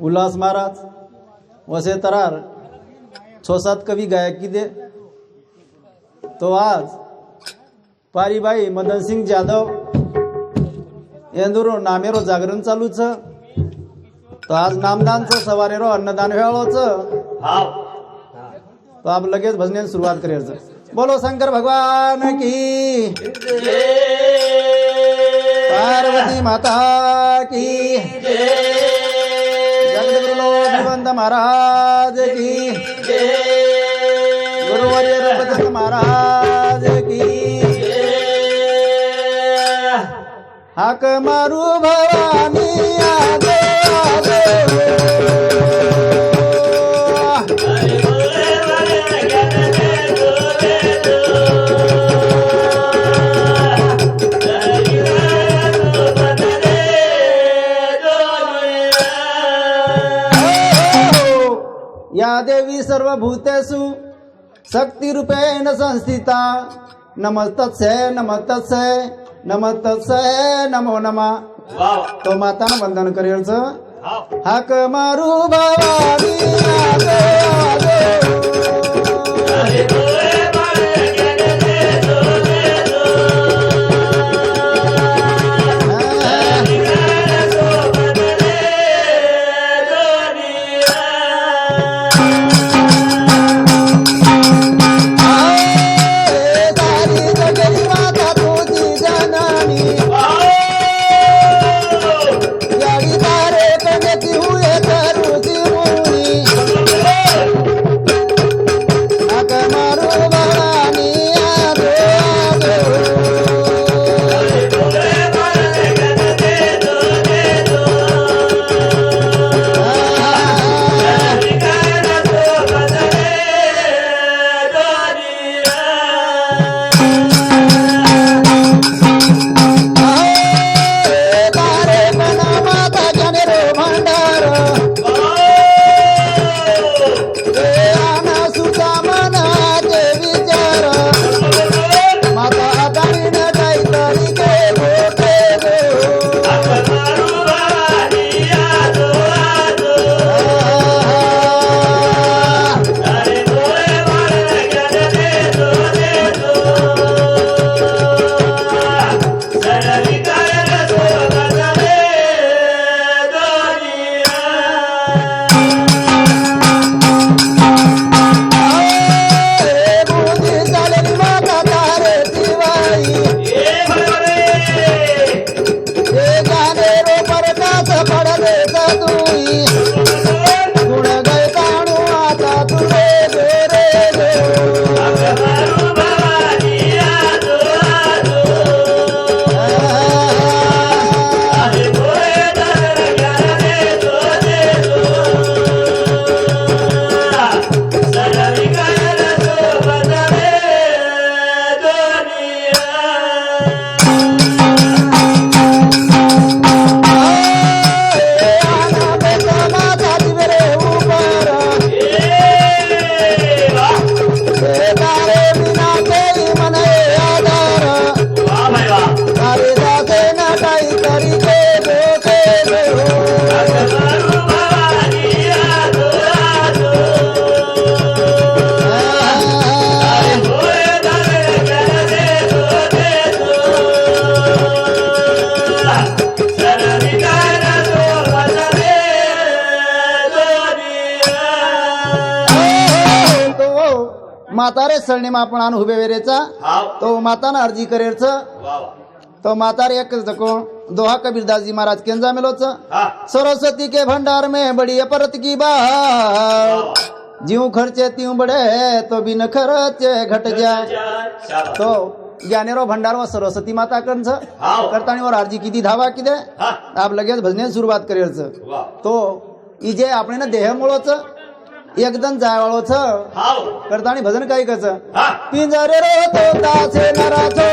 उल्हास महाराज वसे तरार छोसात कवी गायक किदे तो आज पारीबाई मदनसिंग जाधव येंदुरो नामेरो जागरण चालूच. तो आज नामदानचं सवारेरो अन्नदान वेळोच तो आप लगेच भजण्यास सुरुवात करायचं बोलो शंकर भगवान की पार्वती माता की जगद्गुरु महाराज की गुरुवर्य रघुपत महाराज की। हाक मारू भवानी देवी सर्वभूतेषु शक्तिरूपेण संस्थिता। नमस्तस्य नमस्तस्य नमस्तस्य नमो नमः तो मातानं वंदन करेल हाक मारू भवानी आपण आणू हुबे वेरेचा तो माताना अर्जी करेरच. तो म्हातारे एक कोण दोहा कबीरदासजी महाराज केंजा मेलोच सरस्वती के भंडार में बड़ी अपरत की बात जीव खर्चे त्यों बड़े तो बिन खर्चे घट जाए तो ज्ञानेरो भंडार व सरस्वती माता कंच हाव. करतानी वर अर्जी किती धावा किदे आप लगेच भजने सुरुवात करेलच तो इजे आपण ना देह मुळोच. एकदम जायवाळोच करतानी भजन काय कच पिंजरे रो तो तासे नरा गो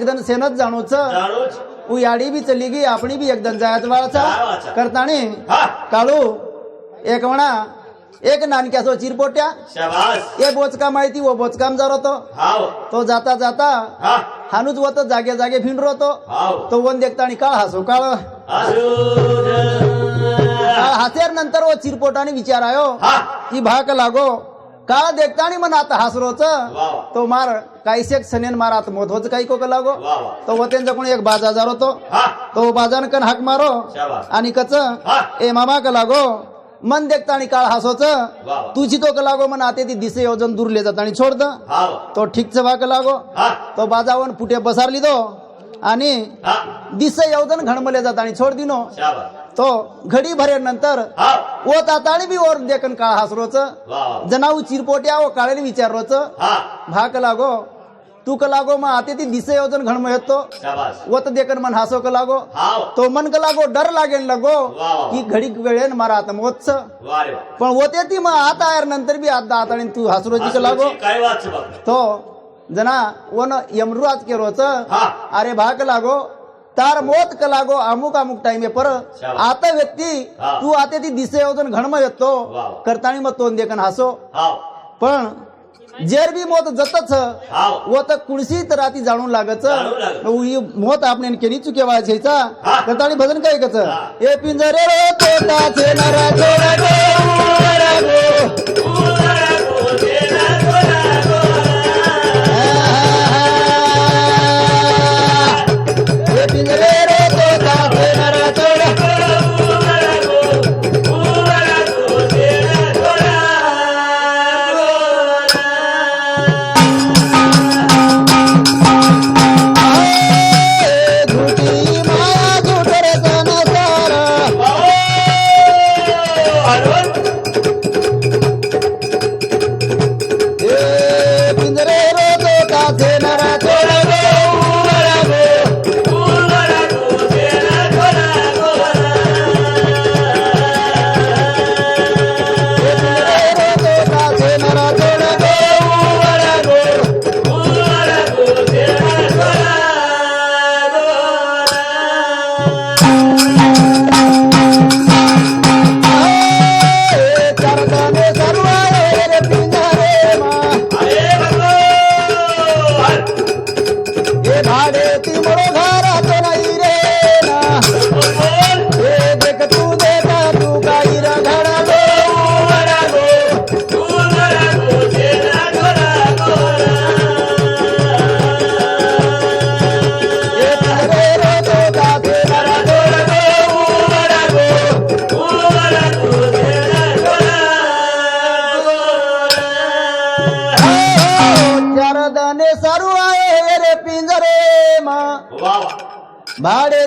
एकदम सेनच जाणूच જાણો છે હું યાડી બી ચલી ગઈ આપણી બી એકદન જાયત વાળા છે. કરતાણી કાળુ એકવણા एक नानक्यासो चिरपोट्या एक बोचका माहिती वो बोचकाम जर होतो तो जाता जाता हानूच वत जागे जागे फिंडर होतो तो वन देखता आणि काळ हसो काळ हसेर नंतर व चिरपोटाने विचार आयो की भाक लागो काळ देखता आणि मन आता हसरोच तो मार काहीशेक सनेन मार आता मोधवच काही कोक लागो तो वतेंचा कोणी एक बाजा जारो तो. हा. तो बाजान कन हाक मारो. आणि कच हा. ए मामा का लागो. मन देखताणी काळ हासोच. तुझी तो का लागो मन आते ती दिसे योजन दूर ले जातानी छोड द हाव तो ठीकच वाक लागो. हा. तो बाजावन फुटे बसारली दो. आणि हा. दिसे योजन घणमले जातानी छोड दिनो. तो घडी भरे नंतर हाव ओ ताताणी बी ओर देखन काळ हासरोच जनाऊ चिरपोट्या ओ काळेली विचारोच भाक लागो तू का लागो। मग आते ती दिसे योजन घणम येतो। वत देखन मन हासो का लागो। तो मन का लागो डर लागेल लगो की घडी वेळेन मारा आता वाह पण होते ती मग आता यार नंतर बी आता आता तू हासरोची का लागो। तो जना वन यमरू आज केरोच अरे भाग लागो। तार मोत का लागो अमुक अमुक टाइम पर. आता व्यक्ती. तू आते ती दिसे योजन घणम येतो. करतानी मग तोंड देखन हासो पण जेर बी मोत जतच व तर कुणसी तर आती जाणून लागच मोत आपण केनी चुके वाचायचा. करतानी भजन काय कच हा. ए पिंजरे रे तोटाचे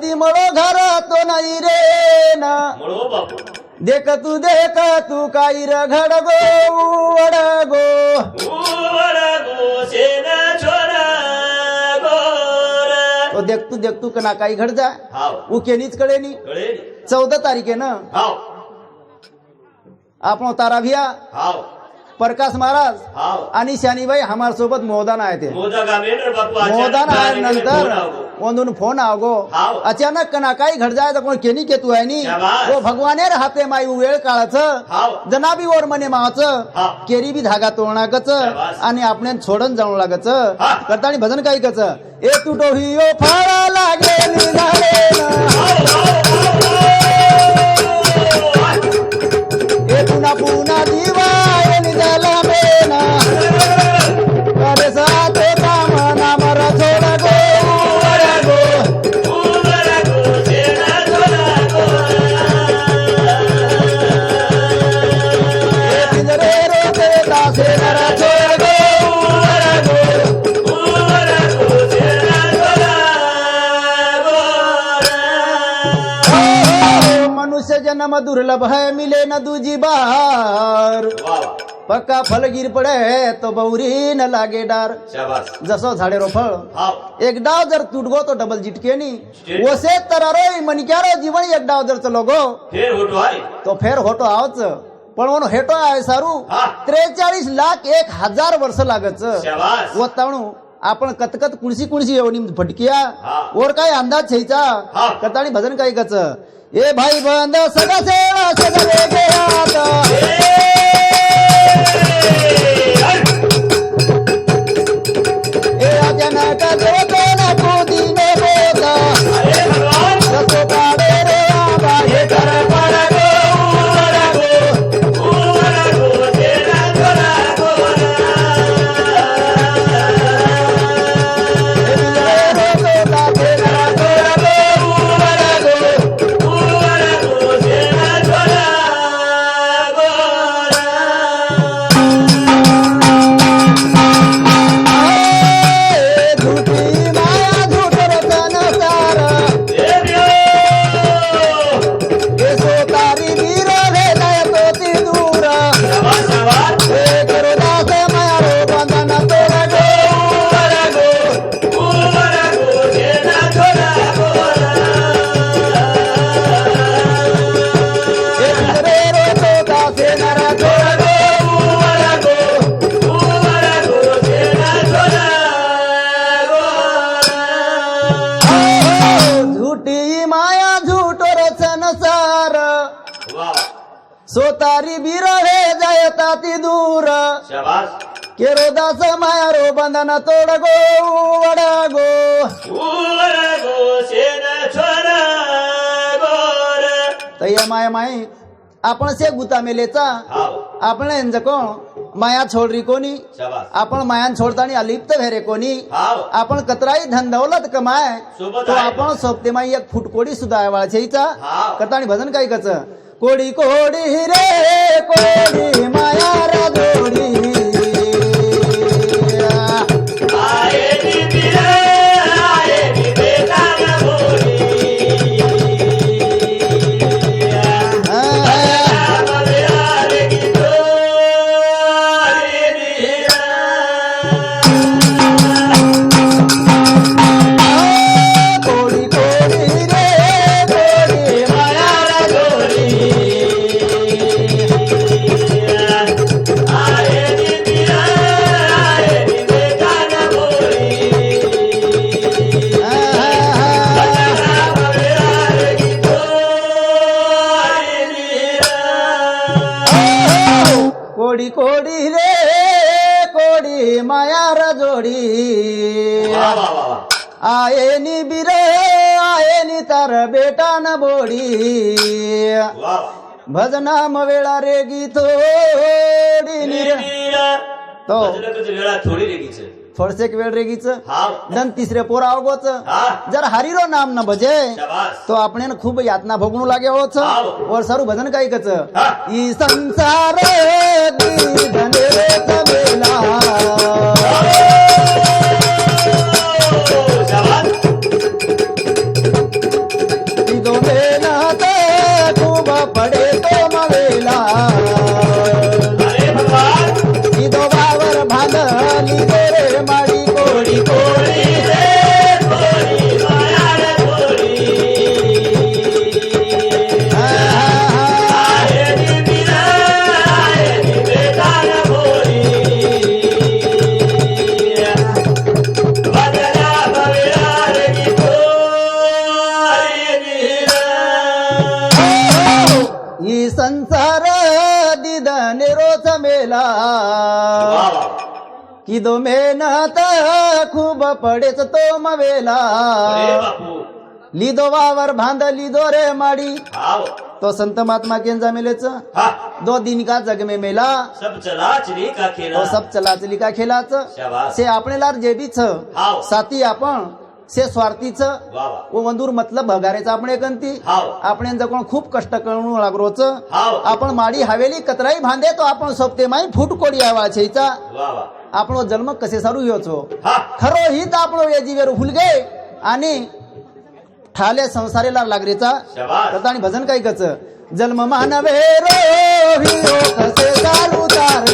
ती मरो घरात नाही रे ना. देख तू देख तू काही रगड गो वड गो तो देख तू देख तू कना काही घड जा. उकेनीच कळेनी. चौदा तारीखेनं आपण तारा भिया. प्रकाश महाराज आणि शानीबाई हमार सोबत मोदान आहे ते. मोदान आहे नंतर. ओंदून फोन हाव. अचानक कना काही घड जाय कोण केनी केतू आहे नी. तो भगवाने राहते माई वेळ काळाचं. जनाबी वर मने हाव. केरी बी धागा तोडणाकच शाबास. आणि आपण सोडून जाणू लागच हा. करतानी भजन काही कच ए तुटो हियो फाळा लागे ए पुन्हा पुन्हा दिवाय जन्म दुर्लभ है मिले न दूजी बार। पक्का फलगीर पडे तो बौरी न लागे डार। जसं झाडे रोफळ हाव एक डाव जर तुटगो तो डबल जिटकेनी. वसे तरारो मणक्यारो जीवन एक डाव जर होतो आहे तो फेर होतो आवच। पण म्हणून हेटो आहे सारू. त्रेचाळीस लाख एक हजार वर्ष लागच। शाबास। व ताणू आपण कतकत कुणसी कुणसी एवढी फटकिया. वर काय अंदाज छेचा. कताळी भजन काही कच ए भाई बंद सदा सेवा सदा माया रो बंधन तोड गो वडा गो तया माया माय आपण से गुता मेलेचा आपण यांचं कोण माया छोडरी कोणी आपण मायान छोडताना अलिप्त भेरे कोणी आपण कतराई धन दौलत कमाय तो. आपण सोबतेमाई एक फुटकोडी सुद्धा हाव. करताना भजन काय कच कोडी कोडी रे कोडी माया राजोडी भजना वेळा रे निर तो. वेळा थोडी रेगीच. थोडसेक वेळ रेगीच. दन तिसरे पोरा अवगोच. जर हरिरो नाम न भजे तो आपण खूप यातना भोगणू लागे होच. वर सारू भजन काय कच. ई संसार मेला वा वा कि दो मेहनत खूप पडेच तो मवेला लिदो वावर बांध लिदो रे माडी तो संत महात्मा केंजा मेलेच दो दिन का जग में मेला सब चला चली का खेला तो सब चला चली का खेलाच से आपणे लार जेबीच साथी आपण से स्वार्थीच वा वंदूर मतलब भगारेचा. आपण एकंती आपण कोण खूप कष्ट करून लागरोच. आपण माडी हवेली कतराई भांदे तो आपण सोबते माई फूट कोडी आवा छेचा वा वा. आपण जन्म कसे सारू योचो. खरो हित आपण वेजीवेर हुलगे आणि ठाले संसारेला लागरेचा. करता आणि भजन काय कच? जन्म मानवे रो कसे चालू तार?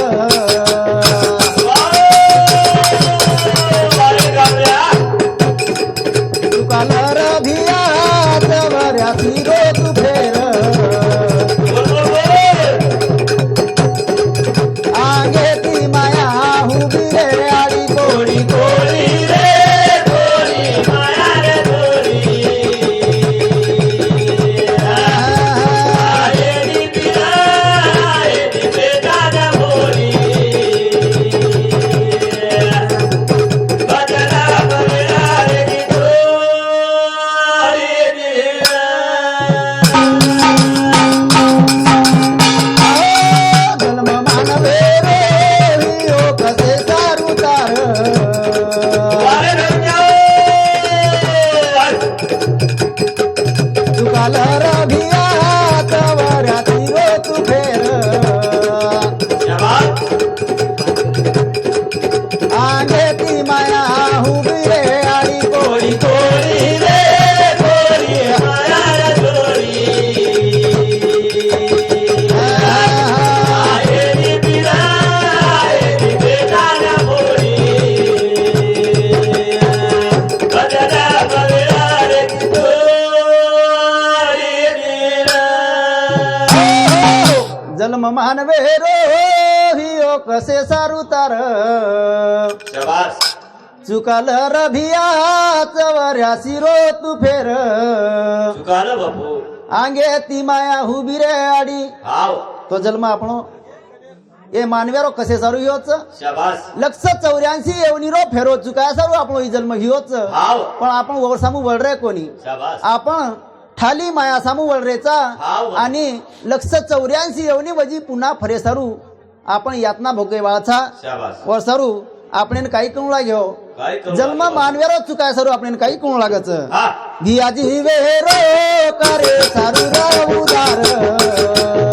जन्म मानवे रो हियो कसे सारू तार शाबाश चुकाल रभिया चवर्यासी रो तू फेर चुकालं बापू आंगे ती माया हुबी रे आडी हाव तो जन्म आपण એ માનવેરો કસે સારું હિયો છે शाबाश લક્ષ ચોર્યાસી એવની રો ફેરો ચુકાયા સારું આપણો ઈ જન્મ હિયો છે हाव પણ आपण वर सामू वळरे कोणी शाबाश आपण ठाली माया सामू वळरेचा हाव. आणि लक्ष चौऱ्याऐंशी एवनी वजी पुन्हा फरे सारू. आपण यातना भोगे शाबाश वर सारू. आपण काही करू लागेव करू जन्म लागेव? मानवेरो चुकाय सारू आपण काही करू लागच हा. धियाजी वेरो करे सारू उदार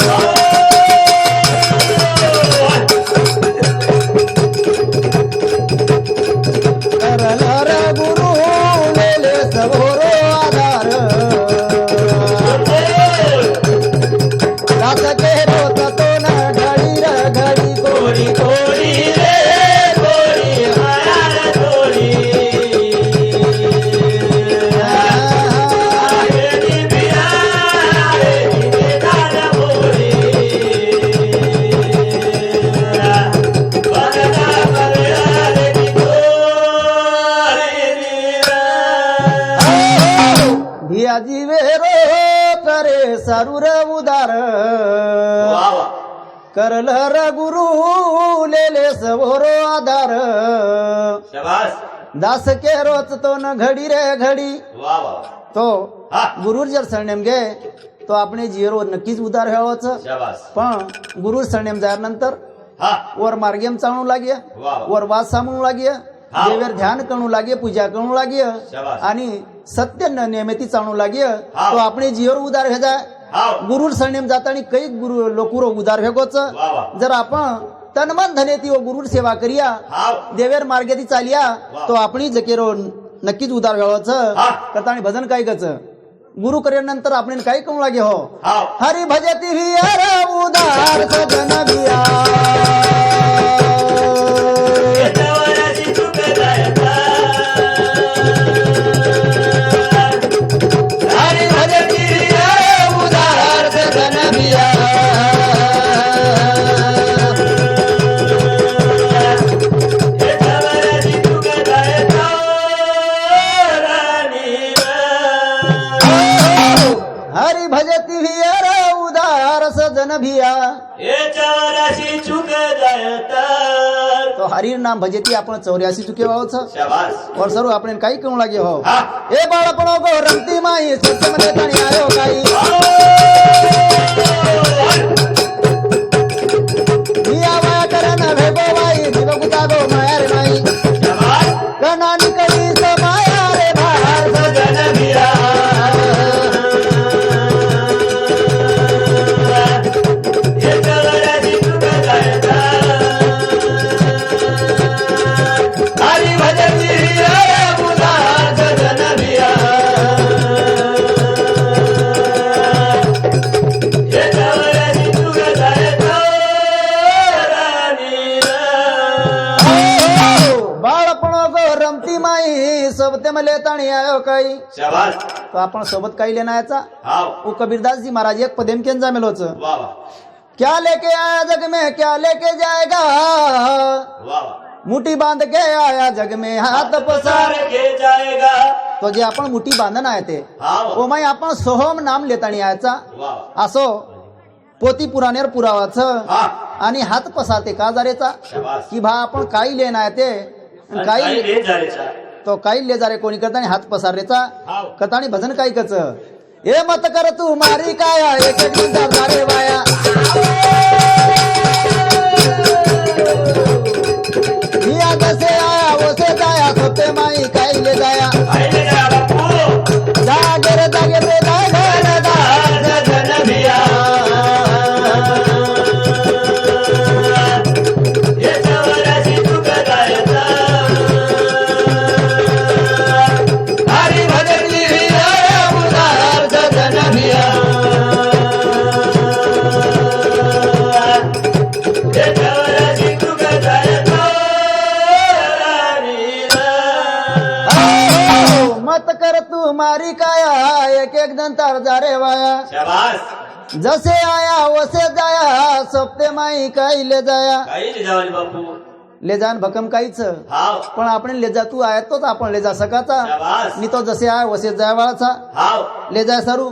जीवे रो करे सरुर उदार. करल गुरु लेले सवरो आधार. दास के रोच तो न घडी रे घडी. तो गुरु जर सरनेम घे तो आपण झिरो नक्कीच उदार व्हावाच. पण गुरु सरनेम झाल्यानंतर वर मार्गेम चालू लागे वर वास सांभू लागे देवेर ध्यान करू लागे पूजा करू लागे आणि सत्य न नियमिती चालू લાગીએ હા. તો આપણે જીવર ઉધાર હે જાય हाव गुरुर सरनेम जातानी काही गुरु लोकुरो उधार भेगोच वा वा जर आपण तनमन धनेती व गुरुर सेवा करिया हाव देवेर मार्गेती चालिया वा. तो आपणी जकेरो नक्कीच उधार व्हावच हा. करता आणि भजन काय गच गुरु नंतर आपण काय करू लागे हो हाव हरी भजती हियर उदार सजन बिया तो हरीर नाम भजती आपण चौऱ्यासी चुके वावच शाबास और सर्व आपण काही करू लागे हो हा ए बाळपण गो रमती माई सत्यमध्ये तणी आयो रमती माई सबते मले तणी आयो काही. तो आपण सोबत काही लेना याचा वो कबीरदास जी महाराज एक पदेम के अंजा मिलोच वा वा. क्या लेके आया जग में क्या लेके जाएगा? मुठी बांध के आया जग में हाथ पसार सार के जाएगा. तो जे आपण मुठी बांधन आहे ते. ओ माई आपण सोहम नाम लेतानी याचा वा वा. असो पोती पुराणेर पुरावाचं. आणि हात पसारते का जारेचा शाबास. की भा आपण काही लेन आहे ते. काही ले तो काही ले जारे कोणी करता आणि हात पसारेचा हाव. कथाणी भजन काही कच ए मत कर तू मारी काया एक काया एक एक दंतार जारे वाया जसे आया वसे जाया सोपते माई काही ले जाया। ले जावानी बापू। ले जान भकम काहीच। हाव। पण आपण ले जा तू आहे तोच आपण ले जा सकाचा शाबास। नि तो जसे आहे वसे जाय वाळाचा हाव। ले जाय सारू।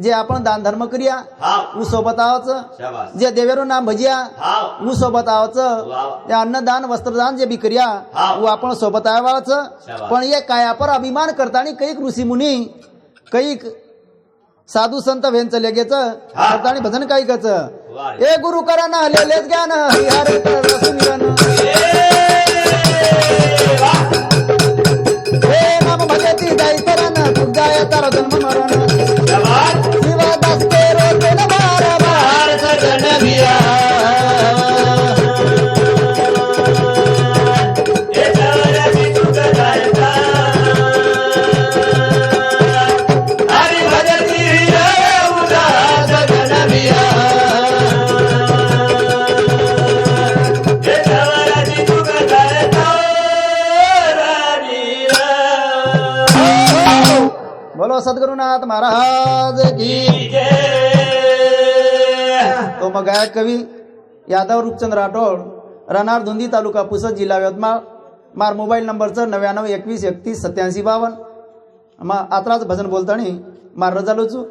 जे आपण दान धर्म करिया हाव। ऊ सोबत आवाच। शाबास। जे देवेरू नाम भजिया हाव। ऊ सोबत आवाच। वाव. ते अन्नदान वस्त्रदान जे बी करिया हा. ऊ आपण सोबत आहे वाळाच शाबास. पण ये कायापर अभिमान करतानी कैक ऋषी मुनी कैक साधू संत वेंच लेगेच हा. करतानी भजन काही कच वा रे. ए गुरु लेलेच ज्ञान हरिहर सुमिरन वा. हे नाम भजती जाई तरन तुझ जाय तार जन्म गायक कवी यादव रूपचंद राठोड राहणार धुंदी तालुका पुसद जिल्हा यवतमाळ. मार मोबाईल नंबरचं नव्याण्णव एकवीस एकतीस सत्याऐंशी बावन्न. मग आत्राच भजन बोलतानी मार रजालोचू.